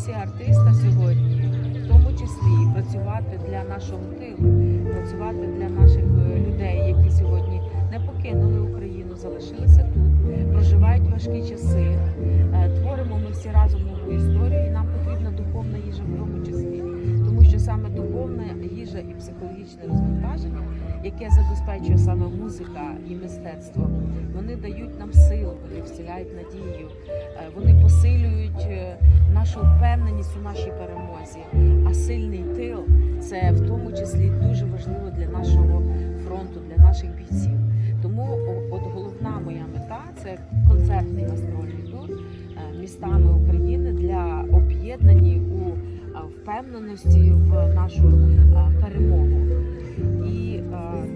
місія артиста сьогодні, в тому числі, працювати для нашого тилу, працювати для наших е, людей, які сьогодні не покинули Україну, залишилися тут, проживають важкі часи. Е, Творимо ми всі разом нову історію, і нам потрібна духовна їжа в тому саме духовна їжа і психологічне розвантаження, яке забезпечує саме музика і мистецтво, вони дають нам силу, вони вселяють надію, е, вони посилюють е, нашу впевненість у нашій перемозі. А сильний тил це в тому числі дуже впевненості в нашу е, перемогу. І е,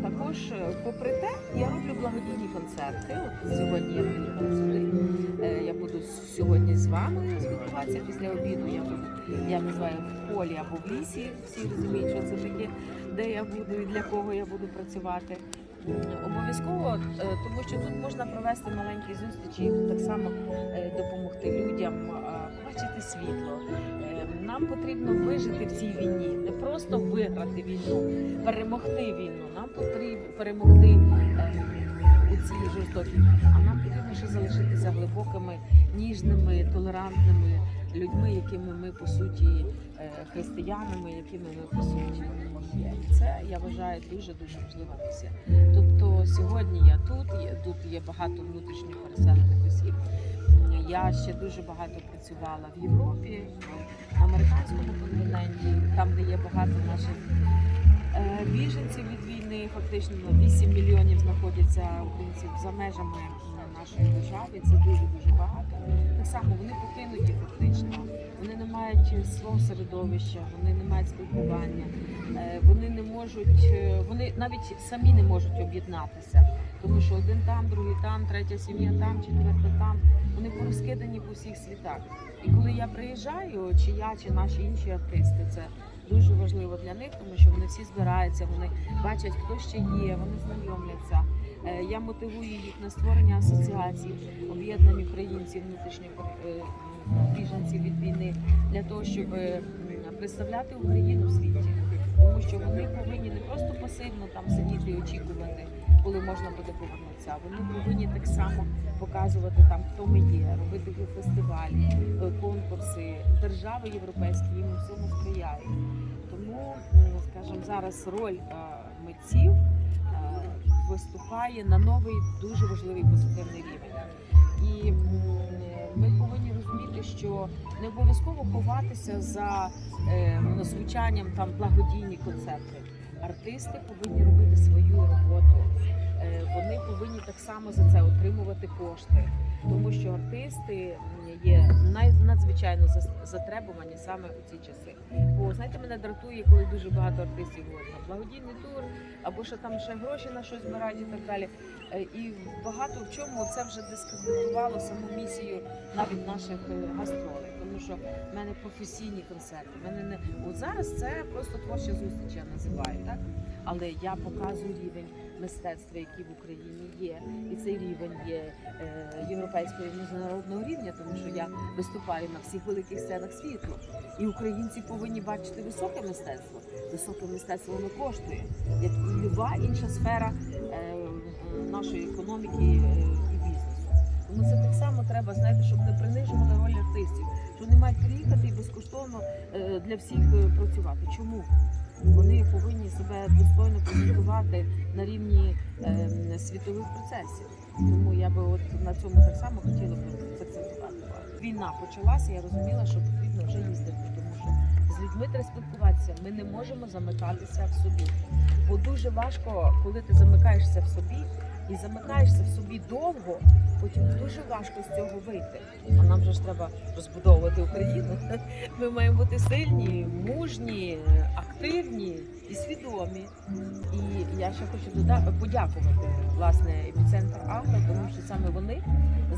також, е, попри те, я роблю благодійні концерти. От сьогодні я приїхала сюди. Я буду сьогодні з вами спілкуватися після обіду. Я буду, я називаю в полі або в лісі. Всі розуміють, що це таке, де я буду і для кого я буду працювати. Обов'язково, е, тому що тут можна провести маленькі зустрічі, і так само е, допомогти людям е, побачити світло. Нам потрібно вижити в цій війні, не просто виграти війну, перемогти війну. Нам потрібно перемогти у цій жорстокій, а нам потрібно ще залишитися глибокими, ніжними, толерантними людьми, якими ми по суті е, християнами, якими ми по суті є. І це я вважаю дуже дуже важлива місія. Тобто сьогодні я тут, є, тут є багато внутрішньо переселених осіб. Я ще дуже багато працювала в Європі, на американському континенті, там, де є багато наших е, біженців від війни, фактично 8 мільйонів знаходяться українців за межами нашої держави. Це дуже дуже багато. Так само вони покинуті фактично. Вони не мають свого середовища, вони не мають спілкування, е, вони не можуть, е, вони навіть самі не можуть об'єднатися, тому що один там, другий там, третя сім'я там, четверта там. Вони порозкидані по всіх світах. І коли я приїжджаю, чи я, чи наші інші артисти, це дуже важливо для них, тому що вони всі збираються, вони бачать, хто ще є, вони знайомляться. Е, Я мотивую їх на створення асоціацій, об'єднань українців, внутрішньо е, біженців від війни, для того, щоб е, представляти Україну в світі. Тому що вони повинні не просто пасивно там сидіти і очікувати, коли можна буде повернутися. Вони повинні так само показувати там, хто ми є, робити фестивалі, конкурси. Держави європейські їм у цьому сприяють. Тому, скажімо, зараз роль митців виступає на новий дуже важливий позитивний рівень. І ми повинні розуміти, що не обов'язково ховатися за е, звучанням там благодійні концерти. Артисти повинні робити свою роботу. Е, Вони повинні так само за це отримувати кошти, тому що артисти є надзвичайно затребувані саме у ці часи. Бо знаєте, мене дратує, коли дуже багато артистів говорять на благодійний тур, або що там ще гроші на щось збирають і так далі. Е, І багато в чому це вже дискредитувало саму місію навіть наших е, гастролей, тому що в мене професійні концерти. В мене не от зараз це просто творча зустріч, я називаю так. Але я показую рівень мистецтва, який в Україні є, і цей рівень є е, європейського і міжнародного рівня, тому що я виступаю на всіх великих сценах світу. І українці повинні бачити високе мистецтво. Високе мистецтво воно коштує, як люба інша сфера е, нашої економіки. Тому це так само треба, знаєте, щоб не принижували роль артистів, що вони мають приїхати і безкоштовно е, для всіх е, працювати. Чому? Вони повинні себе достойно презентувати на рівні е, світових процесів. Тому я би от на цьому так само хотіла б закцентувати. увагу. Війна почалася, я розуміла, що потрібно вже їздити, тому що з людьми треба спілкуватися. Ми не можемо замикатися в собі. Бо дуже важко, коли ти замикаєшся в собі і замикаєшся в собі довго, потім дуже важко з цього вийти. А нам же ж треба розбудовувати Україну. Ми маємо бути сильні, мужні, активні і свідомі. І я ще хочу дода- подякувати власне епіцентр Агро, тому що саме вони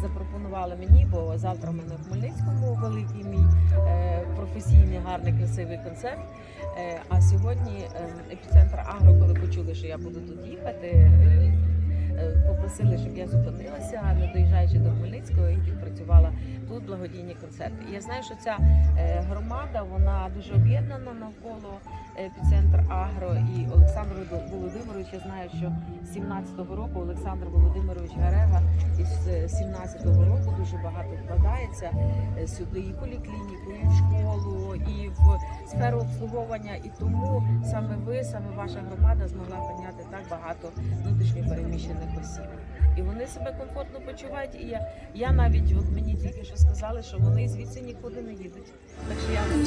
запропонували мені, бо завтра в мене в Хмельницькому великий мій е, професійний, гарний, красивий концерт. Е, а сьогодні е, епіцентр Агро, коли почули, що я буду тут їхати. Е, е, Попросили, щоб я зупинилася, не доїжджаючи до Хмельницького, і відпрацювала тут благодійні концерти. Я знаю, що ця е, громада вона дуже об'єднана навколо е, епіцентр Агро і Олександр Володимирович. Я знаю, що 17-го року Олександр Володимирович Гарега із е, 17-го року дуже багато вкладається е, сюди і поліклініку, і в школу, і в сферу обслуговування. І тому саме ви, саме ваша громада змогла прийняти так багато внутрішньо переміщених осіб. І вони себе комфортно почувають. І я, я навіть от мені тільки що сказали, що вони звідси нікуди не їдуть. Так що я.